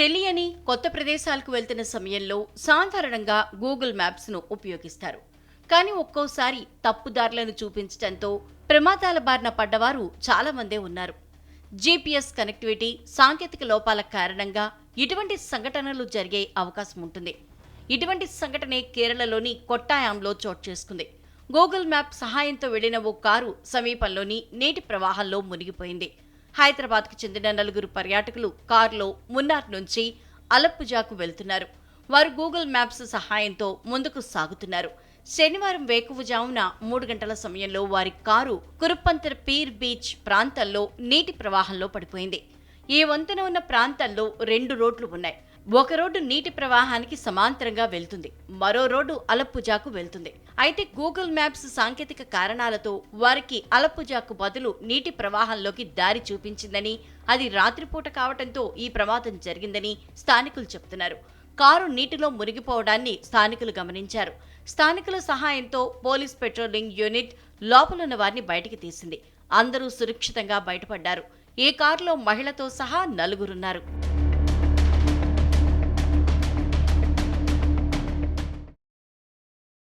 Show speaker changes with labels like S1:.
S1: తెలియని కొత్త ప్రదేశాలకు వెళ్తున్న సమయంలో సాధారణంగా గూగుల్ మ్యాప్స్ను ఉపయోగిస్తారు. కానీ ఒక్కోసారి తప్పుదారులను చూపించడంతో ప్రమాదాల బారిన పడ్డవారు చాలా మందే ఉన్నారు జీపీఎస్ కనెక్టివిటీ సాంకేతిక లోపాల కారణంగా ఇటువంటి సంఘటనలు జరిగే అవకాశం ఉంటుంది. ఇటువంటి సంఘటనే కేరళలోని కొట్టాయాంలో చోటు చేసుకుంది. గూగుల్ మ్యాప్ సహాయంతో వెళ్ళిన ఓ కారు సమీపంలోని నీటి ప్రవాహంలో మునిగిపోయింది. హైదరాబాద్కు చెందిన నలుగురు పర్యాటకులు కారులో మున్నార్ నుంచి అలప్పుజాకు వెళ్తున్నారు. వారు గూగుల్ మ్యాప్స్ సహాయంతో ముందుకు సాగుతున్నారు. శనివారం వేకువజామున మూడు గంటల సమయంలో వారి కారు కురుప్పంతర్ పీర్ బీచ్ ప్రాంతంలో నీటి ప్రవాహంలో పడిపోయింది. ఈ వంతెన ఉన్న ప్రాంతంలో రెండు రోడ్లు ఉన్నాయి. ఒక రోడ్డు నీటి ప్రవాహానికి సమాంతరంగా వెళ్తుంది. మరో రోడ్డు అలప్పుజాకు వెళ్తుంది. అయితే గూగుల్ మ్యాప్స్ సాంకేతిక కారణాలతో వారికి అలప్పుజాకు బదులు నీటి ప్రవాహంలోకి దారి చూపించిందని అది రాత్రిపూట కావటంతో ఈ ప్రమాదం జరిగిందని స్థానికులు చెప్తున్నారు కారు నీటిలో మునిగిపోవడాన్ని స్థానికులు గమనించారు. స్థానికుల సహాయంతో పోలీస్ పెట్రోలింగ్ యూనిట్ లోపలున్న వారిని బయటికి తీసింది. అందరూ సురక్షితంగా బయటపడ్డారు. ఈ కారులో మహిళతో సహా నలుగురున్నారు.